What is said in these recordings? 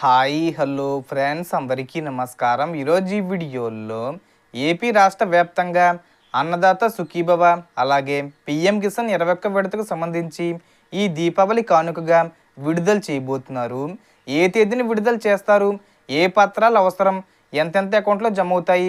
Hi hello friends అందరికీ నమస్కారం. ఈరోజు ఈ వీడియోలో ఏపీ రాష్ట్ర వ్యాప్తంగా అన్నదాత సుఖీభవ అలాగే పిఎం కిసాన్ ఇరవై ఒక్క విడతకు సంబంధించి ఈ దీపావళి కానుకగా విడుదల చేయబోతున్నారు. ఏ తేదీని విడుదల చేస్తారు? ఏ పత్రాలు అవసరం? ఎంతెంత అకౌంట్లో జమ అవుతాయి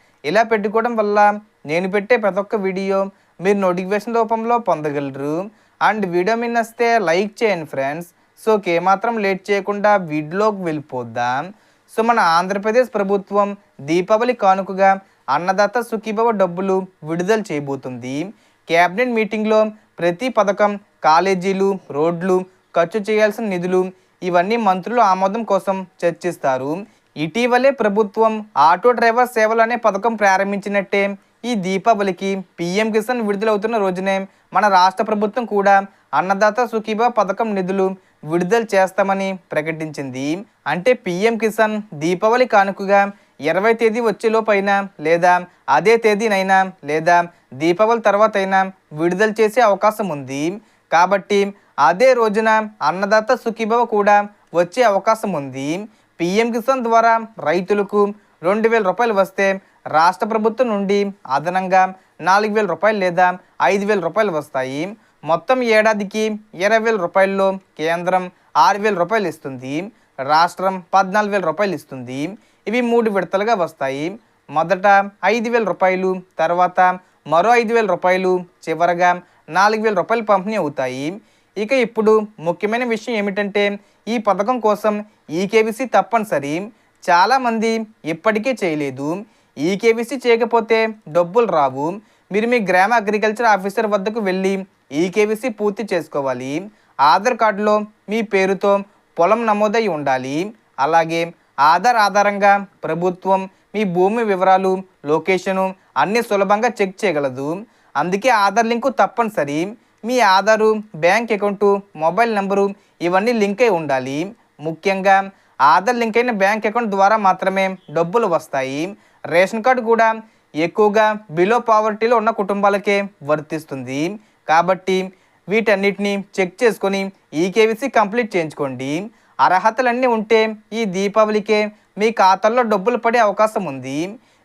ఇలా పెట్టుకోవడం వల్ల నేను పెట్టే ప్రతి ఒక్క వీడియో మీరు నోటిఫికేషన్ రూపంలో పొందగలరు. అండ్ వీడియో మీ వస్తే లైక్ చేయండి ఫ్రెండ్స్. సో ఏమాత్రం లేట్ చేయకుండా వీడియోకి వెళ్ళిపోద్దాం సో మన ఆంధ్రప్రదేశ్ ప్రభుత్వం దీపావళి కానుకగా అన్నదాత సుఖీభవ డబ్బులు విడుదల చేయబోతుంది. కేబినెట్ మీటింగ్లో ప్రతి పథకం కాలేజీలు రోడ్లు ఖర్చు చేయాల్సిన నిధులు ఇవన్నీ మంత్రులు ఆమోదం కోసం చర్చిస్తారు. ఇటీవలే ప్రభుత్వం ఆటో డ్రైవర్ సేవలు అనే పథకం ప్రారంభించినట్టే. ఈ దీపావళికి పీఎం కిసాన్ విడుదలవుతున్న రోజునే మన రాష్ట్ర ప్రభుత్వం కూడా అన్నదాత సుఖీభా పథకం నిధులు విడుదల చేస్తామని ప్రకటించింది. అంటే పీఎం కిసాన్ దీపావళి కానుకగా ఇరవై తేదీ వచ్చేలోపైనా లేదా అదే తేదీనైనా లేదా దీపావళి తర్వాత అయినా విడుదల చేసే అవకాశం ఉంది. కాబట్టి అదే రోజున అన్నదాత సుఖీభవ కూడా వచ్చే అవకాశం ఉంది. పీఎం కిసాన్ ద్వారా రైతులకు రెండు వేల రూపాయలు వస్తే రాష్ట్ర ప్రభుత్వం నుండి అదనంగా నాలుగు వేల రూపాయలు లేదా ఐదు వేల రూపాయలు వస్తాయి. మొత్తం ఏడాదికి ఇరవై వేల రూపాయల్లో కేంద్రం ఆరు వేల రూపాయలు ఇస్తుంది. రాష్ట్రం పద్నాలుగు వేల రూపాయలు ఇస్తుంది. ఇవి మూడు విడతలుగా వస్తాయి. మొదట ఐదు వేల రూపాయలు తర్వాత మరో ఐదు వేల రూపాయలు చివరగా నాలుగు వేల రూపాయలు పంపిణీ అవుతాయి. ఇక ఇప్పుడు ముఖ్యమైన విషయం ఏమిటంటే ఈ పథకం కోసం ఈకేబీసీ తప్పనిసరి. చాలామంది ఇప్పటికే చేయలేదు. ఈకేబీసీ చేయకపోతే డబ్బులు రావు. మీరు మీ గ్రామ అగ్రికల్చర్ ఆఫీసర్ వద్దకు వెళ్ళి ఈకేబీసీ పూర్తి చేసుకోవాలి. ఆధార్ కార్డులో మీ పేరుతో పొలం నమోదై ఉండాలి. అలాగే ఆధార్ ఆధారంగా ప్రభుత్వం మీ భూమి వివరాలు లొకేషను అన్నీ సులభంగా చెక్ చేయగలదు. అందుకే ఆధార్ లింకు తప్పనిసరి. మీ Aadhaar bank account mobile number ఇవన్నీ లింక్ అయి ఉండాలి. ముఖ్యంగా ఆధార్ లింక్ అయిన బ్యాంక్ అకౌంట్ ద్వారా మాత్రమే డబ్బులు వస్తాయి. రేషన్ కార్డు కూడా ఎక్కువగా బిలో పావర్టీలో ఉన్న కుటుంబాలకే వర్తిస్తుంది. కాబట్టి వీటన్నిటిని చెక్ చేసుకొని ఈకేవీసీ కంప్లీట్ చేయించుకోండి. అర్హతలన్నీ ఉంటే ఈ దీపావళికే మీ ఖాతాల్లో డబ్బులు పడే అవకాశం ఉంది.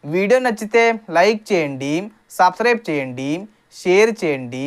వీడియో నచ్చితే లైక్ చేయండి సబ్స్క్రైబ్ చేయండి షేర్ చేయండి.